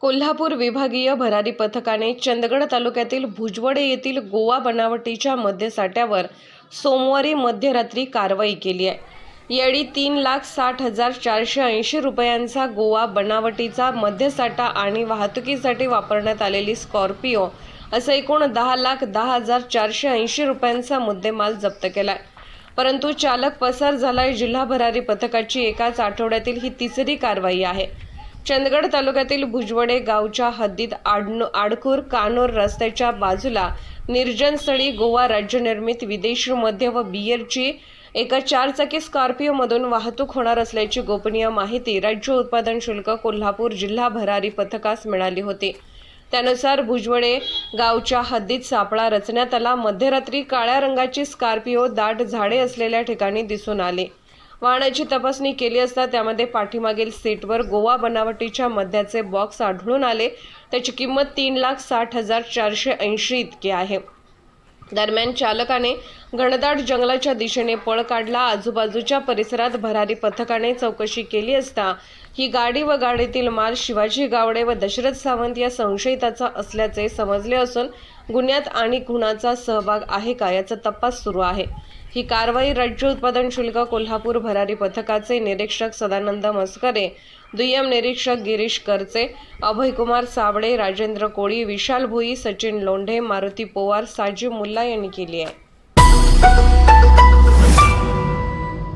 कोल्हापूर विभागीय भरारी पथकाने चंदगड तालुक्यातील भुजवडे येथील गोवा बनावटीच्या मद्यसाठ्यावर सोमवारी मध्यरात्री कारवाई केली आहे. यावेळी तीन लाख साठ हजार चारशे ऐंशी रुपयांचा गोवा बनावटीचा मद्यसाठा आणि वाहतुकीसाठी वापरण्यात आलेली स्कॉर्पिओ असं एकूण दहा लाख दहा हजार चारशे ऐंशी रुपयांचा मुद्देमाल जप्त केलाय. परंतु चालक पसार झालाय जिल्हा भरारी पथकाची एकाच आठवड्यातील ही तिसरी कारवाई आहे. चंदगड तालुक्यातील भुजवडे गावच्या हद्दीत आडन आडकूर कानोर रस्त्याच्या बाजूला निर्जन स्थळी गोवा राज्यनिर्मित विदेशी मद्य व बियरची एका चारचाकी स्कॉर्पिओमधून वाहतूक होणार असल्याची गोपनीय माहिती राज्य उत्पादन शुल्क कोल्हापूर जिल्हा भरारी पथकास मिळाली होती. त्यानुसार भुजवडे गावच्या हद्दीत सापळा रचण्यात आला. मध्यरात्री काळ्या रंगाची स्कॉर्पिओ दाट झाडे असलेल्या ठिकाणी दिसून आले. वाहनाची तपासणी केली असता त्यामध्ये पाठीमागील सीटवर गोवा बनावटीच्या मद्याचे बॉक्स आढळून आले. त्याची किंमत तीन लाख साठ हजार चारशे ऐंशी इतकी आहे. दरम्यान चालकाने घनदाट जंगलाच्या दिशेने पळ काढला. आजूबाजूच्या परिसरात भरारी पथकाने चौकशी केली असता ही गाडी व गाडीतील माल शिवाजी गावडे व दशरथ सावंत या संशयिताचा असल्याचे समजले असून गुन्ह्यात आणि गुणाचा सहभाग आहे का याचा तपास सुरू आहे. ही कारवाई राज्य उत्पादन शुल्क कोल्हापूर भरारी पथकाचे निरीक्षक सदानंद मस्करे दुय्यम निरीक्षक गिरीश करचे अभयकुमार साबळे राजेंद्र कोळी विशाल भुई सचिन लोंढे मारुती पोवार साजीव मुल्ला यांनी केली आहे.